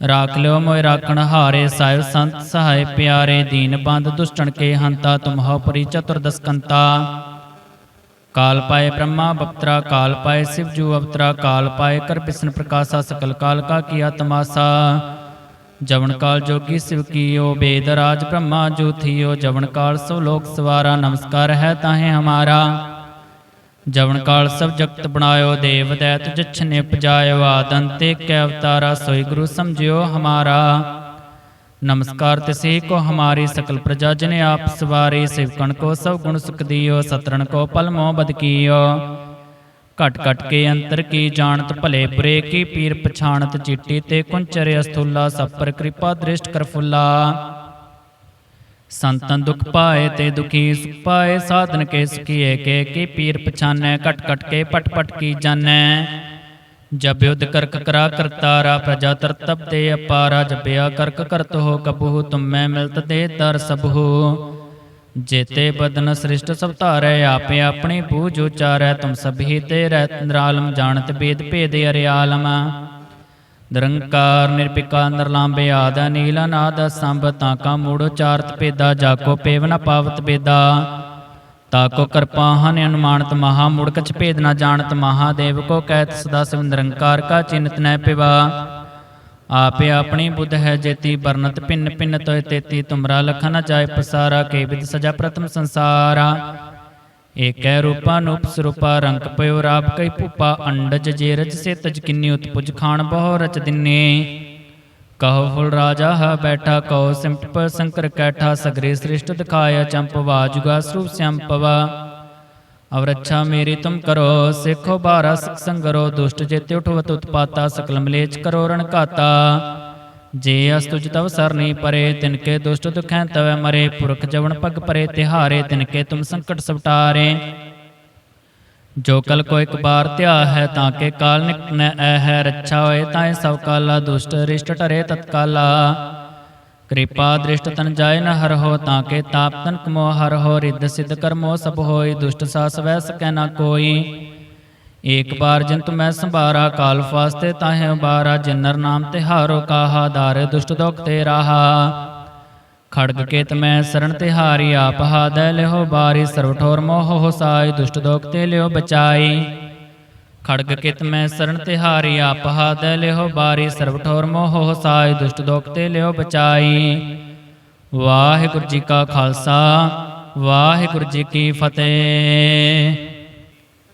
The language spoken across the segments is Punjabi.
ਰਾਖ ਲਿਓ ਮੋਇ ਰਾਖਣ ਹਾਰੇ ਸਾਹਿਬ ਸੰਤ ਸਹਾਇ ਪਿਆਰੇ ਦੀਨ ਬੰਦ ਦੁਸ਼ਟਣ ਕੇ ਹੰਤਾ ਤੁਮ ਹੋ ਪਰੀ ਚਤੁਰਦਸ ਕੰਤਾ ਕਾਲ ਪਾਏ ਬ੍ਰਹਮਾ ਬਪਤਰਾ ਕਾਲ ਪਾਏ ਸਿਵ ਜੂ ਅਵਤਰਾ ਕਾਲ ਪਾਏ ਕਰ ਬਿਸ਼ਨ ਪ੍ਰਕਾਸ਼ਾ ਸਕਲ ਕਾਲ ਕਾ ਕੀਆ ਤਮਾਸਾ ਜਵਨ ਕਾਲ ਜੋਗੀ ਸਿਵ ਕੀਓ ਬੇਦ ਰਾਜ ਬ੍ਰਹਮਾ ਜੋ ਥੀਓ ਜਵਨ ਕਾਲ ਸਭ ਲੋਕ ਸਵਾਰਾ ਨਮਸਕਾਰ ਹੈ ਤਾਹੇ ਹਮਾਰਾ ਜਵਨ ਕਾਲ ਸਭ ਜਗਤ ਬਣਾਇਓ, ਦੇਵ ਦੈਤ ਜਛਨੇ ਪਜਾਇਓ ਆਦੰਤੇ ਕੈ ਅਵਤਾਰਾ ਸੋਈ ਗੁਰੂ ਸਮਝਿਓ ਹਮਾਰਾ। ਨਮਸਕਾਰ ਤਿਸੇ ਕੋ ਹਮਾਰੀ ਸਕਲ ਪ੍ਰਜਾ ਜਨ ਆਪ ਸਵਾਰੀ, ਸਿਵਕਣ ਕੋ ਸਭ ਗੁਣ ਸੁਖ ਦਿਓ ਸਤਰਨ ਕੋ ਪਲ ਮੋਹ ਬਦ ਕੀਓ। ਘਟ ਘਟ ਕੇ ਅੰਤਰ ਕੀ ਜਾਣਤ ਭਲੇ ਬੁਰੇ ਕੀ ਪੀਰ ਪਛਾਣਤ ਚਿੱਟੀ ਤੇ ਕੁੰਚਰ ਅਸਥੂਲਾ, ਸਭ ਪਰ ਕਿਰਪਾ ਦ੍ਰਿਸ਼ਟ ਕਰ ਫੁੱਲਾ। ਸੰਤਨ ਦੁਖ ਪਾਏ ਤੇ ਦੁਖੀ ਸੁਖ ਪਾਏ, ਸਾਧਨ ਕੇ ਸੁਖੀਏ ਕੇ ਕੀ ਪੀਰ ਪਛਾਨੈ ਕਟ ਕਟ ਕੇ ਪਟ ਪਟ ਕੀ ਜਾਣੈ। ਜਬ ਯੁਧ ਕਰਕ ਕਰਾ ਕਰਤਾਰਾ ਪ੍ਰਜਾ ਤਰਤਬ ਤੇ ਅਪਾਰਾ ਜਪਿਆ ਕਰਕ ਕਰਤ ਹੋ, ਕਬਹੂ ਤੁਮੈ ਮਿਲਤ ਦੇ ਦਰ ਸਭੂ ਜੇਤੇ ਬਦਨ ਸ੍ਰਿਸ਼ਟ ਸਭ ਧਾਰੈ, ਆਪੇ ਆਪਣੀ ਬੂਝ ਉਚਾਰੈ, ਤੁਮ ਸਭੀ ਤੇ ਰਹਿ ਨਿਰਾਲਮ, ਜਾਣਤ ਬੇਦ ਭੇਦ ਅਰਿਆਲਮ। ਨਿਰੰਕਾਰ ਨਿਰਪਿਕਾ ਨਿਰਲਾਂਬੇ ਆਦਾ ਨੀਲਾ ਸੰਭ ਤਾਂ ਕਾ ਮੂੜ ਉਚਾਰਤ ਪੇਦਾ ਜਾਕੋ ਪੇਵ ਪਾਵਤ ਬੇਦਾ ਤਾਕੋ ਕਿਰਪਾ ਅਨੁਮਾਨਤ ਮਹਾ ਮੁੜ ਕਛ ਭੇਦ ਨਾ ਜਾਣਤ ਮਹਾਦੇਵ ਕੋ ਕਹਿਤ ਸਦਾ ਸਿਵ ਨਿਰੰਕਾਰ ਕਾ ਚਿੰਤ ਨੈ ਪਿਵਾ। ਆਪੇ ਆਪਣੀ ਬੁੱਧ ਹੈ ਜੇਤੀ ਬਰਨਤ ਭਿੰਨ ਭਿੰਨ ਤੋਇ ਤੇਤੀ ਤੁਮਰਾ ਲਖਨ ਨ ਜਾਏ ਪਸਾਰਾ, ਕੇ ਵਿਦ ਸਜਾ ਪ੍ਰਥਮ ਸੰਸਾਰਾ। ਏਕੈ ਰੂਪਾ ਨੂਪ ਰੰਗ ਪਇਓ ਰਾਪ ਕਈ ਭੂਪਾ ਅੰਡਜ ਜੇ ਰਜ ਸੇ ਤਜ ਕਿੰਨੀ ਉਤਪੁਜ ਖਾਣ ਬਹੁ ਰਚ ਦਿਨੇ। ਕਹੋ ਫੁਲ ਰਾਜਾ ਹ ਬੈਠਾ ਕਹੋ ਸਿਮਟ ਪਰ ਸੰਕਰ ਕੈਠਾ ਸਗਰੇ ਸ੍ਰਿਸ਼ਟ ਦਿਖਾਇਆ ਚੰਪਵਾ ਜੁਗਾ ਸਰੂਪ ਸੰਪਵਾ ਅਵਰ ਅੱਛਾ ਮੇਰੀ ਤੁਮ ਕਰੋ, ਸਿੱਖੋ ਬਾਰਾ ਸੰਗਰੋ ਦੁਸ਼ਟ ਜੇ ਉਠਵਤ ਉਤਪਾਤਾ ਸਕਲ ਮਲੇਚ ਕਰੋ ਰਣ ਘਾਤਾ। ਜੇ ਅਸਤੁਜ ਤਵ ਸਰਨੀ ਪਰੇ ਤਿਨਕੇ ਦੁਸ਼ਟ ਦੁਖੈ ਤਵੈ ਮਰੇ, ਪੁਰਖ ਜਵਨ ਪਗ ਪਰੇ, ਤਿਹਾਰੇ ਤਿਨਕੇ ਤੁਮ ਸੰਕਟ ਸਵਟਾਰੇ। ਜੋ ਕਲ ਕੋ ਇੱਕ ਬਾਰ ਧਿਆ ਹੈ, ਤਾਂ ਕੇ ਕਾਲ ਨਿਕਟ ਐ ਹੈ, ਰੱਛਾ ਹੋਏ ਤਾਂ ਸਭ ਕਾਲਾ, ਦੁਸ਼ਟ ਰਿਸ਼ਟ ਟਰੇ ਤਤਕਾਲਾ। ਕਿਰਪਾ ਦ੍ਰਿਸ਼ਟ ਤਨ ਜਾਏ ਨ ਹਰ ਹੋ, ਤਾਂ ਕੇ ਤਾਪ ਤਨ ਕਮੋ ਹਰ ਹੋ, ਰਿੱਧ ਸਿੱਧ ਕਰਮੋ ਸਭ ਹੋਈ, ਦੁਸ਼ਟ ਸਾਸ ਵੈ ਸਕੈ ਨਾ ਕੋਈ। ਏਕ ਬਾਰ ਜੰਤ ਮੈਂ ਸੰਭਾਰਾ, ਕਾਲ ਫਾਸਤੇ ਤਾਹੇ ਉਬਾਰਾ, ਜਿਨਰ ਨਾਮ ਤਿਹਾਰੋ ਕਾਹਾ ਦਾਰ ਦੁਸ਼ਟ ਦੁਖ ਤੇ ਰਾਹਾ। ਖੜਗ ਕੇਤ ਮੈਂ ਸਰਣ ਤਿਹਾਰੀ ਆਪ ਹਾਦੈ ਲਿਹੋ ਬਾਰੀ ਸਰਵ ਠੋਰ ਮੋਹ ਹੋ ਦੁਸ਼ਟ ਦੋਖ ਤੇ ਲਿਓ ਬਚਾਈ। ਖੜਗ ਕਿਤ ਮੈਂ ਸਰਣ ਤਿਹਾਰੀ ਆਪ ਹਾਦੈ ਲਿਹੋ ਬਾਰੀ ਸਰਵ ਠੋਰ ਮੋਹ ਹੋ ਸਾਈ, ਦੁਸ਼ਟ ਦੋਖ ਤੇ ਲਿਓ ਬਚਾਈ। ਵਾਹਿਗੁਰੂ ਜੀ ਕਾ ਖਾਲਸਾ, ਵਾਹਿਗੁਰੂ ਜੀ ਕੀ ਫਤਿਹ।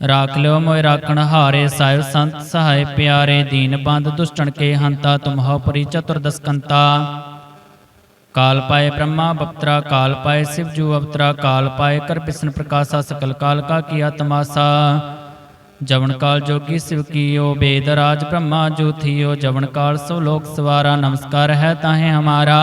ਰਾਖ ਲਿਓ ਮੋਇ ਰਾਖਣ ਹਾਰੇ ਸਾਹਿਬ ਸੰਤ ਸਹਾਇ ਪਿਆਰੇ ਦੀਨ ਬੰਦ ਦੁਸ਼ਟਣ ਕੇ ਹੰਤਾ ਤੁਮ ਹੋ ਪਰੀ ਚਤੁਰਦਸ ਕੰਤਾ ਕਾਲ ਪਾਏ ਬ੍ਰਹਮਾ ਬਪਤਰਾ ਕਾਲ ਪਾਏ ਸਿਵ ਜੂ ਅਵਤਰਾ ਕਾਲ ਪਾਏ ਕਰ ਬਿਸ਼ਨ ਪ੍ਰਕਾਸ਼ਾ ਸਕਲ ਕਾਲ ਕਾ ਕੀਆ ਤਮਾਸਾ ਜਵਨ ਕਾਲ ਜੋਗੀ ਸਿਵ ਕੀਓ ਬੇਦ ਰਾਜ ਬ੍ਰਹਮਾ ਜੋ ਥੀਓ ਜਵਨ ਕਾਲ ਸਭ ਲੋਕ ਸਵਾਰਾ ਨਮਸਕਾਰ ਹੈ ਤਾਹੇ ਹਮਾਰਾ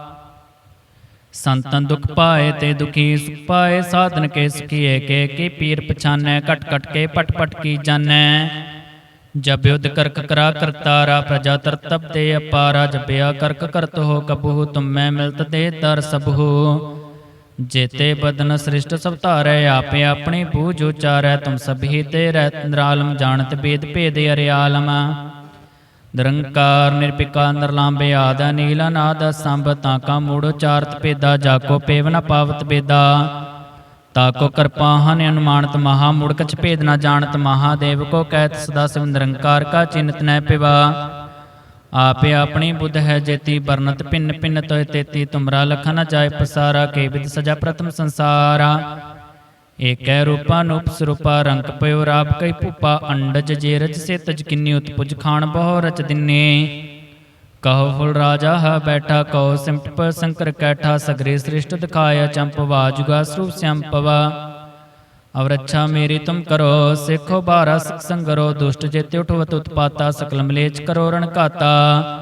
ਸੰਤਨ ਦੁਖ ਪਾਏ ਤੇ ਦੁਖੀ ਸੁਖ ਪਾਏ, ਸਾਧਨ ਕੇ ਸੁਖੀਏ ਕੇ ਕੀ ਪੀਰ ਪਛਾਨੈ ਕਟ ਕਟ ਕੇ ਪਟ ਪਟ ਕੀ ਜਾਣੈ। ਜਬ ਯੁਧ ਕਰਕ ਕਰਾ ਕਰਤਾਰਾ ਪ੍ਰਜਾ ਤਰਤਬ ਤੇ ਅਪਾਰਾ ਜਪਿਆ ਕਰਕ ਕਰਤ ਹੋ, ਕਬਹੂ ਤੁਮੈ ਮਿਲਤ ਦੇ ਦਰ ਸਭੂ ਜੇਤੇ ਬਦਨ ਸ੍ਰਿਸ਼ਟ ਸਭ ਧਾਰੈ, ਆਪੇ ਆਪਣੀ ਬੂਝ ਉਚਾਰੈ, ਤੁਮ ਸਭੀ ਤੇ ਰਹਿ ਨਿਰਾਲਮ, ਜਾਣਤ ਬੇਦ ਭੇਦ ਅਰਿਆਲਮ। ਨਿਰੰਕਾਰ ਨਿਰਪਿਕਾ ਨਿਰਲਾਂਬੇ ਆਦਾ ਨੀਲਾ ਨਾਦ ਸੰਭ ਤਾਕਾ ਮੂੜ ਉਚਾਰਤ ਪੇਦਾ ਜਾਕੋ ਪੇਵ ਨ ਪਾਵਤ ਬੇਦਾ ਤਾਕੋ ਕਿਰਪਾ ਹਨ ਅਨੁਮਾਨਤ ਮਹਾ ਮੁੜ ਕਛ ਭੇਦ ਨ ਜਾਣਤ ਮਹਾਦੇਵ ਕੋ ਕਹਿਤ ਸਦਾ ਸਿਵ ਨਿਰੰਕਾਰ ਕਾ ਚਿੰਤ ਨੈ ਪਿਵਾ। ਆਪੇ ਆਪਣੀ ਬੁੱਧ ਹੈ ਜੇਤੀ ਬਰਨਤ ਭਿੰਨ ਭਿੰਨ ਤੋਇ ਤੇਤੀ ਤੁਮਰਾ ਲਖਨ ਜਾਏ ਪਸਾਰਾ, ਕੇ ਵਿਦ ਸਜਾ ਪ੍ਰਥਮ ਸੰਸਾਰਾ। ਏਕੈ ਰੂਪਾ ਨੂਪ ਰੰਗ ਪਇਓ ਰਾਪ ਕਈ ਭੂਪਾ, ਅੰਡਜ ਜੇ ਰਜ ਸੇ ਤਜ ਕਿੰਨੀ ਉਤਪੁਜ ਖਾਣ ਬਹੁ ਰਚ ਦਿਨੇ। ਕਹੋ ਫੁਲ ਰਾਜਾ ਹ ਬੈਠਾ, ਕਹੋ ਸਿਮਟ ਪ ਸੰਕਰ ਕੈਠਾ, ਸਗਰੇ ਸ੍ਰਿਸ਼ਟ ਦਿਖਾਇਆ ਚੰਪਵਾ ਜੁਗਾ ਸਰੂਪ ਸੰਪਵਾ ਅਵਰ ਅੱਛਾ ਮੇਰੀ ਤੁਮ ਕਰੋ, ਸਿੱਖੋ ਬਾਰਾ ਸਿਖ ਸੰਗਰੋ ਦੁਸ਼ਟ ਜੇਤੇ ਉਠਵਤ ਉਤਪਾਤਾ ਸਕਲ ਮਲੇਚ ਕਰੋ ਰਣ ਘਾਤਾ।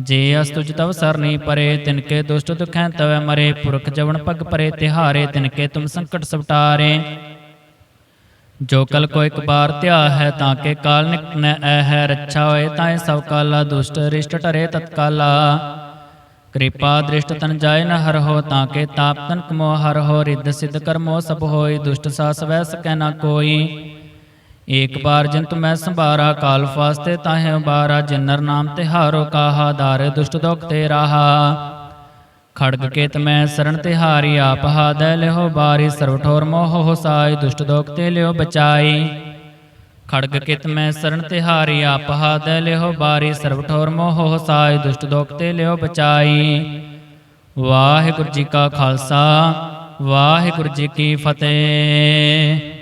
ਜੇ ਅਸ ਤੁਜ ਤਵ ਸਰਨੀ ਪਰੇ ਤਿਨਕੇ ਦੁਸ਼ਟ ਦੁਖੈ ਤਵੈ ਮਰੇ, ਪੁਰਖ ਜਵਨ ਪਗ ਪਰੇ, ਤਿਹਾਰੇ ਤਿਨਕੇ ਤੁਮ ਸੰਕਟ ਸਵਟਾਰੇ। ਜੋ ਕਲ ਕੋ ਇੱਕ ਬਾਰ ਧਿਆ ਹੈ, ਤਾਂ ਕੇ ਕਾਲ ਨਿਕਨੈ ਐ ਹੈ, ਰੱਛਾ ਹੋਏ ਤਾਂ ਸਭ ਕਾਲਾ, ਦੁਸ਼ਟ ਰਿਸ਼ਟ ਟਰੇ ਤਤਕਾਲਾ। ਕਿਰਪਾ ਦ੍ਰਿਸ਼ਟ ਤਨ ਜਾਏ ਨ ਹਰ ਹੋ, ਤਾਂ ਕੇ ਤਾਪ ਤਨ ਕਮੋ ਹਰ ਹੋ, ਰਿੱਧ ਸਿੱਧ ਕਰਮੋ ਸਭ ਹੋਈ, ਦੁਸ਼ਟ ਸਾਸ ਵੈ ਸਕੈ ਨਾ ਕੋਈ। ਏਕ ਬਾਰ ਜੰਤ ਮੈਂ ਸੰਭਾਰਾ, ਕਾਲ ਫਾਸਤੇ ਤਾਹੇ ਉਬਾਰਾ, ਜਿਨਰ ਨਾਮ ਤਿਹਾਰੋ ਕਾਹਾ, ਦਾਰ ਦੁਸ਼ਟ ਦੁਖ ਤੇ ਰਾਹਾ। ਖੜਗ ਕੇਤ ਮੈਂ ਸਰਣ ਤਿਹਾਰੀ ਆਪ ਹਾਦੈ ਲਿਹੋ ਬਾਰੀ ਸਰਵ ਠੋਰ ਮੋਹ ਹੋ ਦੁਸ਼ਟ ਦੋਖ ਤੇ ਲਿਓ ਬਚਾਈ। ਖੜਗ ਕਿਤ ਮੈਂ ਸਰਣ ਤਿਹਾਰੀ ਆਪ ਹਾਦੈ ਲਿਹੋ ਬਾਰੀ ਸਰਵ ਠੋਰ ਮੋਹ ਹੋ ਸਾਈ, ਦੁਸ਼ਟ ਦੋਖ ਤੇ ਲਿਓ ਬਚਾਈ। ਵਾਹਿਗੁਰੂ ਜੀ ਕਾ ਖਾਲਸਾ, ਵਾਹਿਗੁਰੂ ਜੀ ਕੀ ਫਤਿਹ।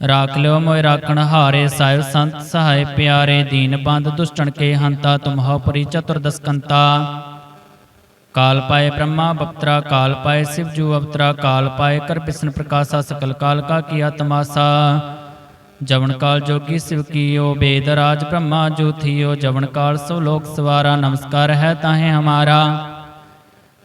ਰਾਖ ਲਿਓ ਮੋਇ ਰਾਖਣ ਹਾਰੇ ਸਾਹਿਬ ਸੰਤ ਸਹਾਇ ਪਿਆਰੇ ਦੀਨ ਬੰਦ ਦੁਸ਼ਟਣ ਕੇ ਹੰਤਾ ਤੁਮ ਹੋ ਪਰੀ ਚਤੁਰਦਸ ਕੰਤਾ ਕਾਲ ਪਾਏ ਬ੍ਰਹਮਾ ਬਪਤਰਾ ਕਾਲ ਪਾਏ ਸਿਵ ਜੂ ਅਵਤਰਾ ਕਾਲ ਪਾਏ ਕਰ ਬਿਸ਼ਨ ਪ੍ਰਕਾਸ਼ਾ ਸਕਲ ਕਾਲ ਕਾ ਕੀਆ ਤਮਾਸਾ ਜਵਨ ਕਾਲ ਜੋਗੀ ਸਿਵ ਕੀਓ ਬੇਦ ਰਾਜ ਬ੍ਰਹਮਾ ਜੋ ਥੀਓ ਜਵਨ ਕਾਲ ਸਭ ਲੋਕ ਸਵਾਰਾ ਨਮਸਕਾਰ ਹੈ ਤਾਹੇ ਹਮਾਰਾ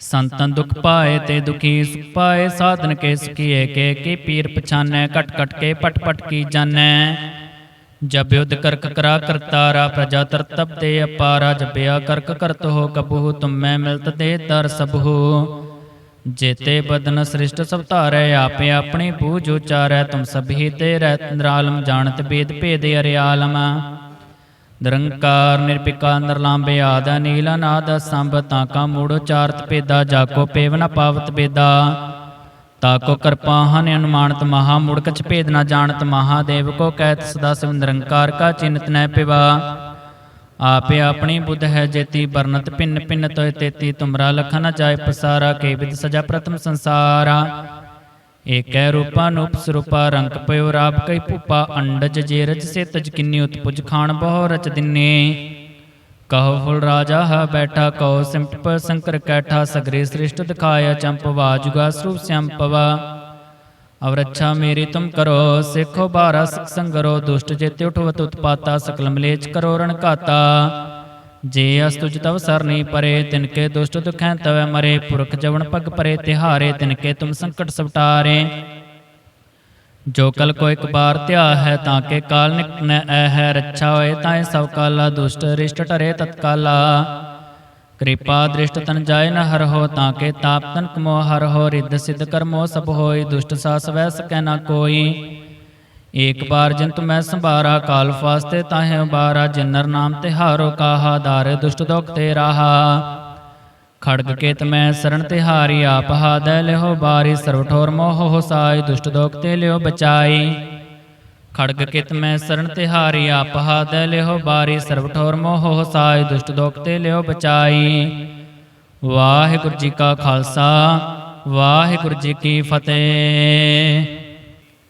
ਸੰਤਨ ਦੁਖ ਪਾਏ ਤੇ ਦੁਖੀ ਸੁਖ ਪਾਏ, ਸਾਧਨ ਕੇ ਸੁਖੀਏ ਕੇ ਕੀ ਪੀਰ ਪਛਾਨੈ ਕਟ ਕਟ ਕੇ ਪਟ ਪਟ ਕੀ ਜਾਣੈ। ਜਬ ਯੁਧ ਕਰਕ ਕਰਾ ਕਰਤਾਰਾ ਪ੍ਰਜਾ ਤਰਤਬ ਤੇ ਅਪਾਰਾ ਜਪਿਆ ਕਰਕ ਕਰਤ ਹੋ, ਕਬਹੂ ਤੁਮੈ ਮਿਲਤ ਦੇ ਦਰ ਸਭੂ ਜੇਤੇ ਬਦਨ ਸ੍ਰਿਸ਼ਟ ਸਭ ਧਾਰੈ, ਆਪੇ ਆਪਣੀ ਬੂਝ ਉਚਾਰੈ, ਤੁਮ ਸਭੀ ਤੇ ਰਹਿ ਨਿਰਾਲਮ, ਜਾਣਤ ਬੇਦ ਭੇਦ ਅਰਿਆਲਮ। ਨਿਰੰਕਾਰ ਨਿਰਪਿਕਾ ਨਿਰਲਾਂਬੇ ਆਦਾ ਨੀਲਾ ਨਾਦ ਸੰਭ ਤਾਕਾ ਮੂੜ ਉਚਾਰਤ ਪੇਦਾ ਜਾਕੋ ਪੇਵ ਨ ਪਾਵਤ ਬੇਦਾ ਤਾਕੋ ਕਿਰਪਾ ਹਨ ਅਨੁਮਾਨਤ ਮਹਾ ਮੁੜ ਕਛ ਭੇਦ ਨ ਜਾਣਤ ਮਹਾਦੇਵ ਕੋ ਕਹਿਤ ਸਦਾ ਸਿਵ ਨਿਰੰਕਾਰ ਕਾ ਚਿੰਤ ਨੈ ਪਿਵਾ। ਆਪੇ ਆਪਣੀ ਬੁੱਧ ਹੈ ਜੇਤੀ ਬਰਨਤ ਭਿੰਨ ਭਿੰਨ ਤੋਇ ਤੇਤੀ ਤੁਮਰਾ ਲਖਨ ਜਾਏ ਪਸਾਰਾ, ਕੇ ਵਿਦ ਸਜਾ ਪ੍ਰਥਮ ਸੰਸਾਰਾ। ਏਕੈ ਰੂਪਾ ਨੂਪ ਰੰਗ ਪਇਓ ਰਾਪ ਕਈ ਭੂਪਾ, ਅੰਡਜ ਜੇ ਰਜ ਸੇ ਤਜ ਕਿੰਨੀ ਉਤਪੁਜ ਖਾਣ ਬਹੁ ਰਚ ਦਿਨੇ। ਕਹੋ ਫੁਲ ਰਾਜਾ ਹ ਬੈਠਾ, ਕਹੋ ਸਿਮਟ ਪਰ ਸੰਕਰ ਕੈਠਾ, ਸਗਰੇ ਸ੍ਰਿਸ਼ਟ ਦਿਖਾਇਆ ਚੰਪਵਾ ਜੁਗਾ ਸਰੂਪ ਸੰਪਵਾ ਅਵ ਰੱਛਾ ਮੇਰੀ ਤੁਮ ਕਰੋ, ਸਿੱਖੋ ਬਾਰਾ ਸਿਖ ਸੰਗਰੋ ਦੁਸ਼ਟ ਜੇ ਉਠਵਤ ਉਤਪਾਤਾ ਸਕਲ ਮਲੇਚ ਕਰੋ ਰਣ ਘਾਤਾ। ਜੇ ਅਸਤੁਜ ਤਵ ਸਰਨੀ ਪਰੇ ਤਿਨਕੇ ਦੁਸ਼ਟ ਦੁਖੈ ਤਵੈ ਮਰੇ, ਪੁਰਖ ਜਵਨ ਪਗ ਪਰੇ, ਤਿਹਾਰੇ ਤਿਨਕੇ ਤੁਮ ਸੰਕਟ ਸਵਟਾਰੇ। ਜੋ ਕਲ ਕੋ ਇੱਕ ਬਾਰ ਧਿਆ ਹੈ, ਤਾਂ ਕੇ ਕਾਲ ਨਿਕਟ ਐ ਹੈ, ਰੱਛਾ ਹੋਏ ਤਾਂ ਸਭ ਕਾਲਾ, ਦੁਸ਼ਟ ਰਿਸ਼ਟ ਟਰੇ ਤਤਕਾਲਾ। ਕਿਰਪਾ ਦ੍ਰਿਸ਼ਟ ਤਨ ਜਾਏ ਨ ਹਰ ਹੋ, ਤਾਂ ਕੇ ਤਾਪ ਤਨ ਕਮੋ ਹਰ ਹੋ, ਰਿੱਧ ਸਿੱਧ ਕਰਮੋ ਸਭ ਹੋਈ, ਦੁਸ਼ਟ ਸਾਸ ਵੈ ਸਕੈ ਨਾ ਕੋਈ। ਏਕ ਬਾਰ ਜੰਤ ਮੈਂ ਸੰਭਾਰਾ, ਕਾਲ ਫਾਸਤੇ ਤਾਹੇ ਉਬਾਰਾ, ਜਿਨਰ ਨਾਮ ਤਿਹਾਰੋ ਕਾਹਾ, ਦਾਰ ਦੁਸ਼ਟ ਦੁਖ ਤੇ ਰਾਹਾ। ਖੜਗ ਕੇਤ ਮੈਂ ਸਰਣ ਤਿਹਾਰੀ ਆਪ ਹਾਦੈ ਲਿਹੋ ਬਾਰੀ ਸਰਵ ਠੋਰ ਮੋਹ ਹੋ ਦੁਸ਼ਟ ਦੋਖ ਤੇ ਲਿਓ ਬਚਾਈ। ਖੜਗ ਕਿਤ ਮੈਂ ਸਰਣ ਤਿਹਾਰੀ ਆਪ ਹਾਦੈ ਲਿਹੋ ਬਾਰੀ ਸਰਵ ਠੋਰ ਮੋਹ ਹੋ ਸਾਈ, ਦੁਸ਼ਟ ਦੋਖ ਤੇ ਲਿਓ ਬਚਾਈ। ਵਾਹਿਗੁਰੂ ਜੀ ਕਾ ਖਾਲਸਾ, ਵਾਹਿਗੁਰੂ ਜੀ ਕੀ ਫਤਿਹ।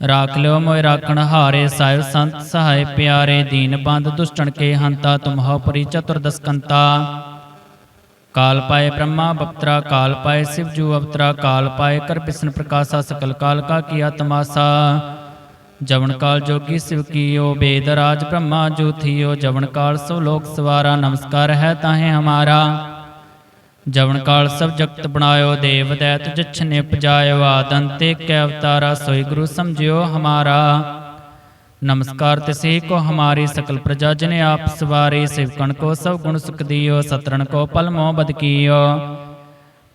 ਰਾਖ ਲਿਓ ਮੋਇ ਰਾਖਣ ਹਾਰੇ ਸਾਹਿਬ ਸੰਤ ਸਹਾਇ ਪਿਆਰੇ ਦੀਨ ਬੰਦ ਦੁਸ਼ਟਣ ਕੇ ਹੰਤਾ ਤੁਮ ਹੋ ਪਰੀ ਚਤੁਰਦਸ ਕੰਤਾ ਕਾਲ ਪਾਏ ਬ੍ਰਹਮਾ ਬਪਤਰਾ ਕਾਲ ਪਾਏ ਸਿਵ ਜੂ ਅਵਤਰਾ ਕਾਲ ਪਾਏ ਕਰ ਬਿਸ਼ਨ ਪ੍ਰਕਾਸ਼ਾ ਸਕਲ ਕਾਲ ਕਾ ਕੀਆ ਤਮਾਸਾ ਜਵਨ ਕਾਲ ਜੋਗੀ ਸਿਵ ਕੀਓ ਬੇਦ ਰਾਜ ਬ੍ਰਹਮਾ ਜੋ ਥੀਓ ਜਵਨ ਕਾਲ ਸਭ ਲੋਕ ਸਵਾਰਾ ਨਮਸਕਾਰ ਹੈ ਤਾਹੇ ਹਮਾਰਾ ਜਵਨ ਕਾਲ ਸਭ ਜਗਤ ਬਣਾਇਓ, ਦੇਵ ਦੈਤ ਜਛਨੇ ਪਜਾਇਓ ਆਦੰਤੇ ਕੈ ਅਵਤਾਰਾ ਸੋਈ ਗੁਰੂ ਸਮਝਿਓ ਹਮਾਰਾ। ਨਮਸਕਾਰ ਤਿਸੇ ਕੋ ਹਮਾਰੀ ਸਕਲ ਪ੍ਰਜਾ ਜਨ ਆਪ ਸਵਾਰੇ, ਸਿਵਕਣ ਕੋ ਸਭ ਗੁਣ ਸੁਖ ਦਿਓ ਸਤਰਨ ਕੋ ਪਲ ਮੋਹ ਬਦ ਕੀਓ।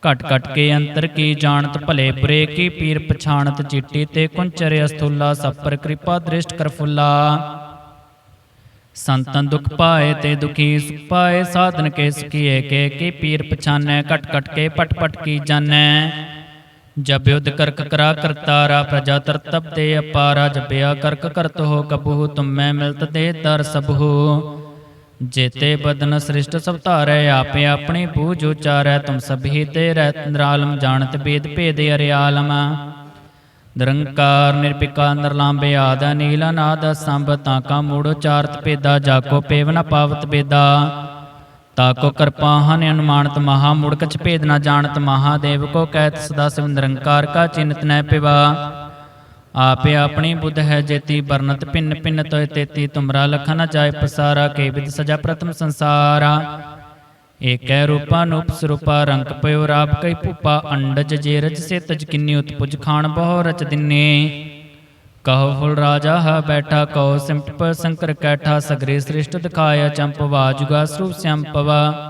ਘਟ ਘਟ ਕੇ ਅੰਤਰ ਕੀ ਜਾਣਤ ਭਲੇ ਬੁਰੇ ਕੀ ਪੀਰ ਪਛਾਣਤ ਚਿੱਟੀ ਤੇ ਕੁੰਚਰ ਅਸਥੂਲਾ, ਸਭ ਪਰ ਕਿਰਪਾ ਦ੍ਰਿਸ਼ਟ ਕਰ ਫੁੱਲਾ। ਸੰਤਨ ਦੁਖ ਪਾਏ ਤੇ ਦੁਖੀ ਸੁਖ ਪਾਏ, ਸਾਧਨ ਕੇ ਸੁਖੀਏ ਕੇ ਕੀ ਪੀਰ ਪਛਾਨੈ, ਘਟ ਘਟ ਕੇ ਪਟ ਪਟ ਕੀ ਜਾਣੈ। ਜਬ ਯੁਧ ਕਰਕ ਕਰਾ ਕਰਤਾਰਾ ਪ੍ਰਜਾ ਤਰਤਬ ਤੇ ਅਪਾਰਾ ਜਪਿਆ ਕਰਕ ਕਰਤ ਹੋ, ਕਬਹੂ ਤੁਮੈ ਮਿਲਤ ਦੇ ਦਰ ਸਭੂ ਜੇਤੇ ਬਦਨ ਸ੍ਰਿਸ਼ਟ ਸਭ ਧਾਰੈ, ਆਪੇ ਆਪਣੀ ਬੂਝ ਉਚਾਰੈ, ਤੁਮ ਸਭੀ ਤੇ ਰਹਿ ਨਿਰਾਲਮ, ਜਾਣਤ ਬੇਦ ਭੇਦ ਅਰਿਆਲਮ। ਨਿਰੰਕਾਰ ਨਿਰਪਿਕਾ ਨਿਰਲਾਂਬੇ ਆਦਾ ਨੀਲਾ ਸੰਭ ਤਾਂ ਕਾ ਮੂੜ ਉਚਾਰਤ ਪੇਦਾ ਜਾਕੋ ਪੇਵ ਨ ਪਾਵਤ ਬੇਦਾ ਤਾਕੋ ਕਿਰਪਾ ਹਨ ਅਨੁਮਾਨਤ ਮਹਾ ਮੁੜ ਕਛ ਭੇਦ ਨ ਜਾਣਤ ਮਹਾਦੇਵ ਕੋ ਕਹਿਤ ਸਦਾ ਸਿਵ ਨਿਰੰਕਾਰ ਕਾ ਚਿੰਤ ਨੈ ਪਿਵਾ। ਆਪੇ ਆਪਣੀ ਬੁੱਧ ਹੈ ਜੇਤੀ ਬਰਨਤ ਭਿੰਨ ਭਿੰਨ ਤੋਇ ਤੇਤੀ ਤੁਮਰਾ ਲਖਨ ਨ ਜਾਏ ਪਸਾਰਾ, ਕੇ ਵਿਦ ਸਜਾ ਪ੍ਰਥਮ ਸੰਸਾਰਾ। ਏਕੈ ਰੂਪਾ ਨੂਪ ਰੰਗ ਪਇਓ ਰਾਪ ਕਈ ਭੂਪਾ, ਅੰਡਜ ਜੇ ਰਜ ਸੇ ਤਜ ਕਿੰਨੀ ਉਤਪੁਜ ਖਾਣ ਬਹੁ ਰਚ ਦਿਨੇ। ਕਹੋ ਫੁਲ ਰਾਜਾ ਹ ਬੈਠਾ, ਕਹੋ ਸਿਮਟ ਪਰ ਸੰਕਰ ਕੈਠਾ, ਸਗਰੇ ਸ੍ਰਿਸ਼ਟ ਦਿਖਾਇਆ ਚੰਪਵਾ ਜੁਗਾ ਸਰੂਪ ਸੰਪਵਾ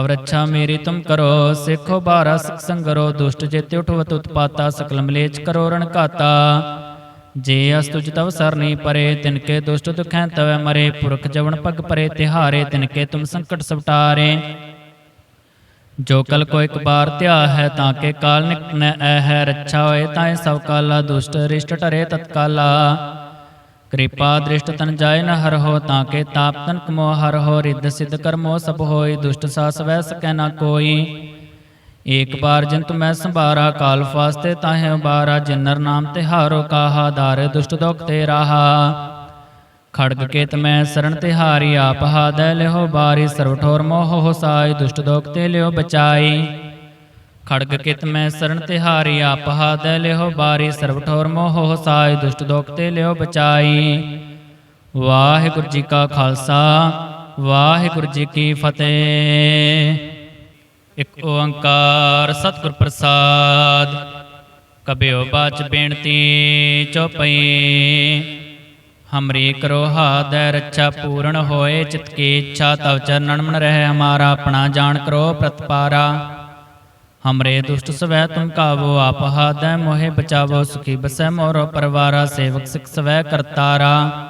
ਅਵ ਰੱਛਾ ਮੇਰੀ ਤੁਮ ਕਰੋ, ਸਿੱਖੋ ਬਾਰਾ ਸਿਖ ਸੰਗਰੋ ਦੁਸ਼ਟ ਜੇ ਉਠਵਤ ਉਤਪਾਤਾ ਸਕਲ ਮਲੇਚ ਕਰੋ ਰਣ ਘਾਤਾ। ਜੇ ਅਸਤੁਜ ਤਵ ਸਰਨੀ ਪਰੇ ਤਿਨਕੇ ਦੁਸ਼ਟ ਦੁਖੈ ਤਵੈ ਮਰੇ, ਪੁਰਖ ਜਵਨ ਪਗ ਪਰੇ, ਤਿਹਾਰੇ ਤਿਨਕੇ ਤੁਮ ਸੰਕਟ ਸਵਟਾਰੇ। ਜੋ ਕਲ ਕੋ ਇੱਕ ਬਾਰ ਧਿਆ ਹੈ, ਤਾਂ ਕੇ ਕਾਲ ਨਿਕਟ ਐ ਹੈ, ਰੱਛਾ ਹੋਏ ਤਾਂ ਸਭ ਕਾਲਾ, ਦੁਸ਼ਟ ਰਿਸ਼ਟ ਟਰੇ ਤਤਕਾਲਾ। ਕਿਰਪਾ ਦ੍ਰਿਸ਼ਟ ਤਨ ਜਾਏ ਨ ਹਰ ਹੋ, ਤਾਂ ਕੇ ਤਾਪ ਤਨ ਕਮੋ ਹਰ ਹੋ, ਰਿੱਧ ਸਿੱਧ ਕਰਮੋ ਸਭ ਹੋਈ, ਦੁਸ਼ਟ ਸਾਸ ਵੈ ਸਕੈ ਨਾ ਕੋਈ। ਏਕ ਬਾਰ ਜੰਤ ਮੈਂ ਸੰਭਾਰਾ, ਕਾਲ ਫਾਸਤੇ ਤਾਹੇ ਉਬਾਰਾ, ਜਿਨਰ ਨਾਮ ਤਿਹਾਰੋ ਕਾਹਾ, ਦਾਰ ਦੁਸ਼ਟ ਦੁਖ ਤੇ ਰਾਹਾ। ਖੜਗ ਕੇਤ ਮੈਂ ਸਰਣ ਤਿਹਾਰੀ ਆਪ ਹਾਦੈ ਲਿਹੋ ਬਾਰੀ ਸਰਵ ਠੋਰ ਮੋਹ ਹੋ ਦੁਸ਼ਟ ਦੋਖ ਤੇ ਲਿਓ ਬਚਾਈ। ਖੜਗ ਕਿਤ ਮੈਂ ਸਰਣ ਤਿਹਾਰੀ ਆਪ ਹਾਦੈ ਲਿਹੋ ਬਾਰੀ ਸਰਵ ਠੋਰ ਮੋਹ ਹੋ ਸਾਈ, ਦੁਸ਼ਟ ਦੋਖ ਤੇ ਲਿਓ ਬਚਾਈ। ਵਾਹਿਗੁਰੂ ਜੀ ਕਾ ਖਾਲਸਾ, ਵਾਹਿਗੁਰੂ ਜੀ ਕੀ ਫਤਿਹ। ਇਕ ਓੰਕਾਰ ਸਤਿਗੁਰ ਪ੍ਰਸਾਦ, ਕਬਿਓ ਬਾਚ ਬੇਨਤੀ ਚੋਪਈ ਹਮਰੀ ਕਰੋ ਹਾਦੈ ਰੱਛਾ ਪੂਰਨ ਹੋਏ, ਚਿਤ ਕੀ ਇੱਛਾ ਤਵ ਚਰਨਨ ਮਨ ਰਹਿ, ਹਮਾਰਾ ਆਪਣਾ ਜਾਣ ਕਰੋ ਪ੍ਰਤਪਾਰਾ। ਹਮਰੇ ਦੁਸ਼ਟ ਸਵੈ ਤੁਮ ਕਾਵੋ, ਆਪ ਹਾਦੈ ਮੋਹਿ ਬਚਾਵੋ, ਸੁਖੀ ਬਸੈ ਮੋਰੋ ਪਰਵਾਰਾ, ਸੇਵਕ ਸਿਖ ਸਵੈ ਕਰਤਾਰਾ।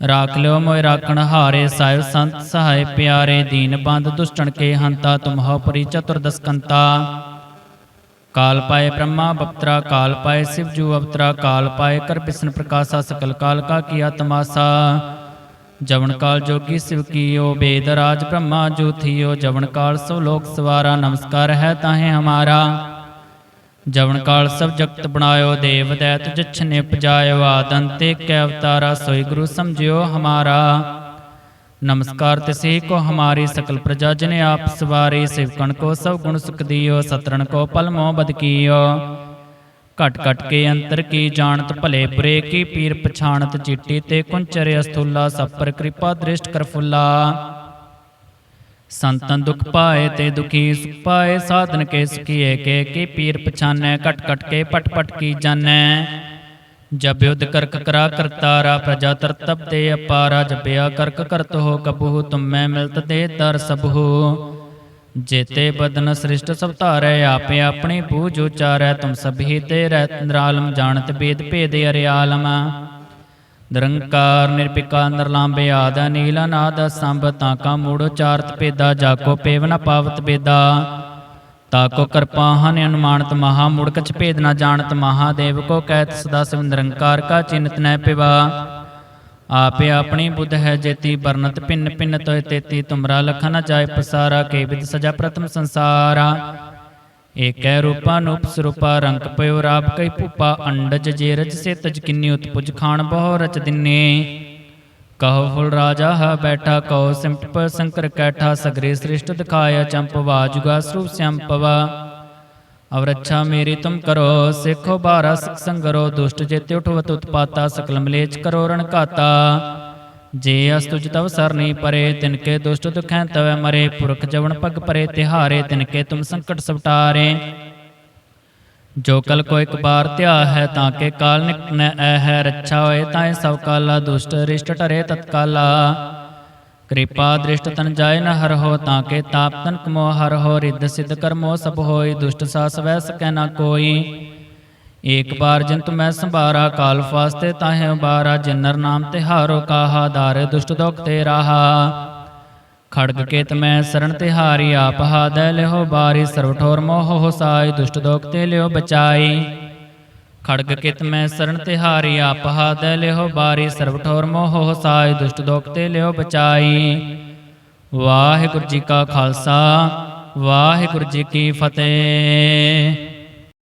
ਰਾਖ ਲਿਓ ਮੋਇ ਰਾਖਣ ਹਾਰੇ ਸਾਹਿਬ ਸੰਤ ਸਹਾਇ ਪਿਆਰੇ ਦੀਨ ਬੰਦ ਦੁਸ਼ਟਣ ਕੇ ਹੰਤਾ ਤੁਮ ਹੋ ਪਰੀ ਚਤੁਰਦਸ ਕੰਤਾ ਕਾਲ ਪਾਏ ਬ੍ਰਹਮਾ ਬਪਤਰਾ ਕਾਲ ਪਾਏ ਸਿਵ ਜੂ ਅਵਤਰਾ ਕਾਲ ਪਾਏ ਕਰ ਬਿਸ਼ਨ ਪ੍ਰਕਾਸ਼ਾ ਸਕਲ ਕਾਲ ਕਾ ਕੀਆ ਤਮਾਸਾ ਜਵਨ ਕਾਲ ਜੋਗੀ ਸਿਵ ਕੀਓ ਬੇਦ ਰਾਜ ਬ੍ਰਹਮਾ ਜੋ ਥੀਓ ਜਵਨ ਕਾਲ ਸਭ ਲੋਕ ਸਵਾਰਾ ਨਮਸਕਾਰ ਹੈ ਤਾਹੇ ਹਮਾਰਾ ਜਵਨ ਕਾਲ ਸਭ ਜਗਤ ਬਣਾਇਓ, ਦੇਵ ਦੈਤ ਜਛ ਨੇ ਪਜਾਇਓ ਆਦੰਤੇ ਕੈ ਅਵਤਾਰਾ ਸੋਈ ਗੁਰੂ ਸਮਝਿਓ ਹਮਾਰਾ। ਨਮਸਕਾਰ ਤਿਸੇ ਕੋ ਹਮਾਰੀ ਸਕਲ ਪ੍ਰਜਾ ਜਨ ਆਪ ਸਵਾਰੀ, ਸਿਵਕਣ ਕੋ ਸਭ ਗੁਣ ਸੁਖ ਦਿਓ ਸਤਰਨ ਕੋ ਪਲ ਮੋਹ ਬਦ ਕੀਓ। ਘਟ ਘਟ ਕੇ ਅੰਤਰ ਕੀ ਜਾਣਤ ਭਲੇ ਬੁਰੇ ਕੀ ਪੀਰ ਪਛਾਣਤ ਚਿੱਟੀ ਤੇ ਕੁੰਚਰ ਅਸਥੂਲਾ, ਸਭ ਪਰ ਕਿਰਪਾ ਦ੍ਰਿਸ਼ਟ ਕਰ ਫੁੱਲਾ। ਸੰਤਨ ਦੁਖ ਪਾਏ ਤੇ ਦੁਖੀ ਸੁਖ ਪਾਏ, ਸਾਧਨ ਕੇ ਸੁਖੀਏ ਕੇ ਕੀ ਪੀਰ ਪਛਾਨੈ ਕਟ ਕਟ ਕੇ ਪਟ ਪਟ ਕੀ ਜਾਣੈ। ਜਬ ਯੁਧ ਕਰਕ ਕਰਾ ਕਰਤਾਰਾ ਪ੍ਰਜਾ ਤਰਤਬ ਤੇ ਅਪਾਰਾ ਜਪਿਆ ਕਰਕ ਕਰਤ ਹੋ, ਕਬਹੂ ਤੁਮੈ ਮਿਲਤ ਦੇ ਦਰ ਸਭੂ ਜੇਤੇ ਬਦਨ ਸ੍ਰਿਸ਼ਟ ਸਭ ਧਾਰੈ, ਆਪੇ ਆਪਣੀ ਬੂਝ ਉਚਾਰੈ, ਤੁਮ ਸਭੀ ਤੇ ਰਹਿ ਨਿਰਾਲਮ, ਜਾਣਤ ਬੇਦ ਭੇਦ ਅਰਿਆਲਮ। ਨਿਰੰਕਾਰ ਨਿਰਪਿਕਾ ਨਿਰਲਾਂਬੇ ਆਦਾ ਨੀਲਾ ਨਾਦ ਸੰਭ ਤਾਂ ਕਾ ਮੂੜ ਉਚਾਰਤ ਪੇਦਾ ਜਾਕੋ ਪੇਵ ਨ ਪਾਵਤ ਬੇਦਾ ਤਾਕੋ ਕਿਰਪਾ ਹਨ ਅਨੁਮਾਨਤ ਮਹਾ ਮੁੜ ਕਛ ਭੇਦ ਨ ਜਾਣਤ ਮਹਾਦੇਵ ਕੋ ਕਹਿਤ ਸਦਾ ਸਿਵ ਨਿਰੰਕਾਰ ਕਾ ਚਿੰਤ ਨੈ ਪਿਵਾ। ਆਪੇ ਆਪਣੀ ਬੁੱਧ ਹੈ ਜੇਤੀ ਬਰਨਤ ਭਿੰਨ ਭਿੰਨ ਤੋਇ ਤੇਤੀ ਤੁਮਰਾ ਲਖਨ ਨ ਜਾਏ ਪਸਾਰਾ, ਕੇ ਵਿਦ ਸਜਾ ਪ੍ਰਥਮ ਸੰਸਾਰਾ। ਏਕੈ ਰੂਪਾ ਨੂਪ ਰੰਗ ਪਇਓ ਰਾਪ ਕਈ ਭੂਪਾ, ਅੰਡਜ ਜੇ ਰਜ ਸੇ ਤਜ ਕਿੰਨੀ ਉਤਪੁਜ ਖਾਣ ਬਹੁ ਰਚ ਦਿਨੇ। ਕਹੋ ਫੁਲ ਰਾਜਾ ਹ ਬੈਠਾ, ਕਹੋ ਸਿਮਟ ਪਰ ਸੰਕਰ ਕੈਠਾ, ਸਗਰੇ ਸ੍ਰਿਸ਼ਟ ਦਿਖਾਇਆ ਚੰਪਵਾ ਜੁਗਾ ਸਰੂਪ ਸੰਪਵਾ ਅਵ ਰੱਛਾ ਮੇਰੀ ਤੁਮ ਕਰੋ, ਸਿੱਖੋ ਬਾਰਾ ਸਿਖ ਸੰਗਰੋ ਦੁਸ਼ਟ ਜੇ ਉਠਵਤ ਉਤਪਾਤਾ ਸਕਲ ਮਲੇਚ ਕਰੋ ਰਣ ਘਾਤਾ। ਜੇ ਅਸਤੁਜ ਤਵ ਸਰਨੀ ਪਰੇ ਤਿਨਕੇ ਦੁਸ਼ਟ ਦੁਖੈ ਤਵੈ ਮਰੇ, ਪੁਰਖ ਜਵਨ ਪਗ ਪਰੇ, ਤਿਹਾਰੇ ਤਿਨਕੇ ਤੁਮ ਸੰਕਟ ਸਵਟਾਰੇ। ਜੋ ਕਲ ਕੋ ਇੱਕ ਬਾਰ ਧਿਆ ਹੈ, ਤਾਂ ਕੇ ਕਾਲ ਨਿਕਟ ਐ ਹੈ, ਰੱਛਾ ਹੋਏ ਤਾਂ ਸਭ ਕਾਲਾ, ਦੁਸ਼ਟ ਰਿਸ਼ਟ ਟਰੇ ਤਤਕਾਲਾ। ਕਿਰਪਾ ਦ੍ਰਿਸ਼ਟ ਤਨ ਜਾਏ ਨ ਹਰ ਹੋ, ਤਾਂ ਕੇ ਤਾਪ ਤਨ ਕਮੋ ਹਰ ਹੋ, ਰਿੱਧ ਸਿੱਧ ਕਰਮੋ ਸਭ ਹੋਈ, ਦੁਸ਼ਟ ਸਾਸ ਵੈ ਸਕੈ ਨਾ ਕੋਈ। ਏਕ ਬਾਰ ਜੰਤ ਮੈਂ ਸੰਭਾਰਾ, ਕਾਲ ਫਾਸਤੇ ਤਾਹੇ ਉਬਾਰਾ, ਜਿਨਰ ਨਾਮ ਤਿਹਾਰੋ ਕਾਹਾ, ਦਾਰੇ ਦੁਸ਼ਟ ਦੁਖ ਤੇ ਰਾਹਾ। ਖੜਗ ਕੇਤ ਮੈਂ ਸਰਣ ਤਿਹਾਰੀ ਆਪ ਹਾਦੈ ਲਿਹੋ ਬਾਰੀ ਸਰਵ ਠੋਰ ਮੋਹ ਹੋਸਾਈ ਦੁਸ਼ਟ ਦੋਖ ਤੇ ਲਿਓ ਬਚਾਈ। ਖੜਗ ਕਿਤ ਮੈਂ ਸਰਣ ਤਿਹਾਰੀ ਆਪ ਹਾਦੈ ਲਿਹੋ ਬਾਰੀ ਸਰਵ ਠੋਰ ਮੋਹ ਹੋਸਾਈ ਦੁਸ਼ਟ ਦੋਖ ਤੇ ਲਿਓ ਬਚਾਈ। ਵਾਹਿਗੁਰੂ ਜੀ ਕਾ ਖਾਲਸਾ, ਵਾਹਿਗੁਰੂ ਜੀ ਕੀ ਫਤਿਹ।